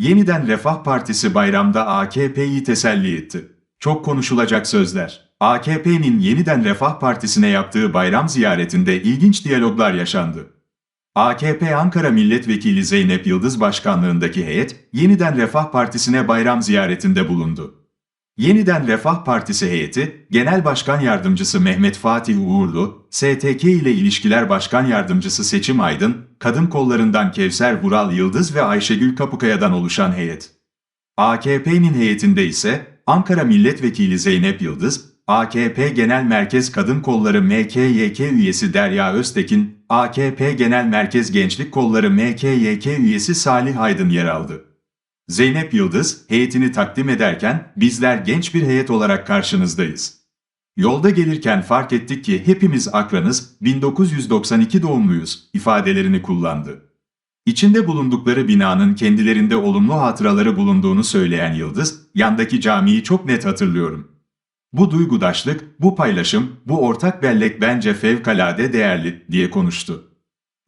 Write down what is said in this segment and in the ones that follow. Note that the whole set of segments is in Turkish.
Yeniden Refah Partisi bayramda AKP'yi teselli etti. Çok konuşulacak sözler. AKP'nin Yeniden Refah Partisi'ne yaptığı bayram ziyaretinde ilginç diyaloglar yaşandı. AKP Ankara Milletvekili Zeynep Yıldız başkanlığındaki heyet, Yeniden Refah Partisi'ne bayram ziyaretinde bulundu. Yeniden Refah Partisi heyeti, Genel Başkan Yardımcısı Mehmet Fatih Uğurlu, STK ile İlişkiler Başkan Yardımcısı Seçim Aydın, Kadın Kollarından Kevser Vural Yıldız ve Ayşegül Kapukaya'dan oluşan heyet. AKP'nin heyetinde ise Ankara Milletvekili Zeynep Yıldız, AKP Genel Merkez Kadın Kolları MKYK üyesi Derya Öztekin, AKP Genel Merkez Gençlik Kolları MKYK üyesi Salih Aydın yer aldı. Zeynep Yıldız, heyetini takdim ederken, bizler genç bir heyet olarak karşınızdayız. Yolda gelirken fark ettik ki hepimiz akranız, 1992 doğumluyuz ifadelerini kullandı. İçinde bulundukları binanın kendilerinde olumlu hatıraları bulunduğunu söyleyen Yıldız, yandaki camiyi çok net hatırlıyorum. Bu duygudaşlık, bu paylaşım, bu ortak bellek bence fevkalade değerli diye konuştu.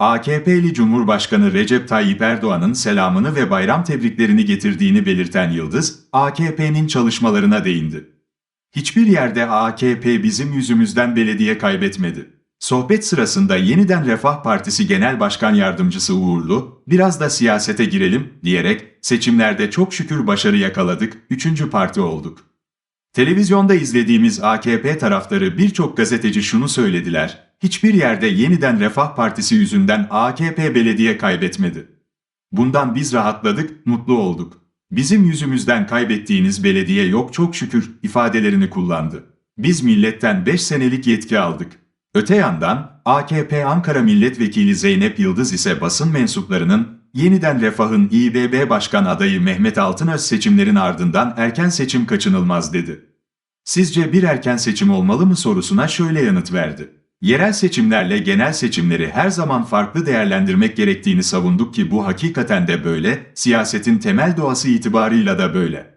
AKP'li Cumhurbaşkanı Recep Tayyip Erdoğan'ın selamını ve bayram tebriklerini getirdiğini belirten Yıldız, AKP'nin çalışmalarına değindi. Hiçbir yerde AKP bizim yüzümüzden belediye kaybetmedi. Sohbet sırasında yeniden Refah Partisi Genel Başkan Yardımcısı Uğurlu, biraz da siyasete girelim diyerek seçimlerde çok şükür başarı yakaladık, üçüncü parti olduk. Televizyonda izlediğimiz AKP taraftarı birçok gazeteci şunu söylediler, hiçbir yerde yeniden Refah Partisi yüzünden AKP belediye kaybetmedi. Bundan biz rahatladık, mutlu olduk. Bizim yüzümüzden kaybettiğiniz belediye yok çok şükür ifadelerini kullandı. Biz milletten 5 senelik yetki aldık. Öte yandan AKP Ankara Milletvekili Zeynep Yıldız ise basın mensuplarının yeniden Refah'ın İBB Başkan adayı Mehmet Altınöz seçimlerin ardından erken seçim kaçınılmaz dedi. Sizce bir erken seçim olmalı mı sorusuna şöyle yanıt verdi. Yerel seçimlerle genel seçimleri her zaman farklı değerlendirmek gerektiğini savunduk ki bu hakikaten de böyle, siyasetin temel doğası itibarıyla da böyle.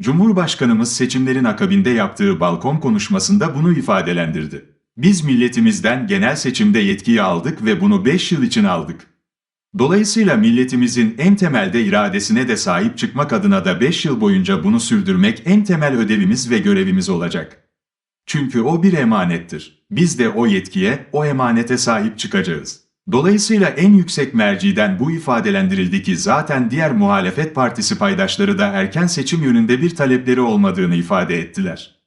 Cumhurbaşkanımız seçimlerin akabinde yaptığı balkon konuşmasında bunu ifadelendirdi. Biz milletimizden genel seçimde yetkiyi aldık ve bunu 5 yıl için aldık. Dolayısıyla milletimizin en temelde iradesine de sahip çıkmak adına da 5 yıl boyunca bunu sürdürmek en temel ödevimiz ve görevimiz olacak. Çünkü o bir emanettir. Biz de o yetkiye, o emanete sahip çıkacağız. Dolayısıyla en yüksek merciden bu ifadelendirildi ki zaten diğer muhalefet partisi paydaşları da erken seçim yönünde bir talepleri olmadığını ifade ettiler.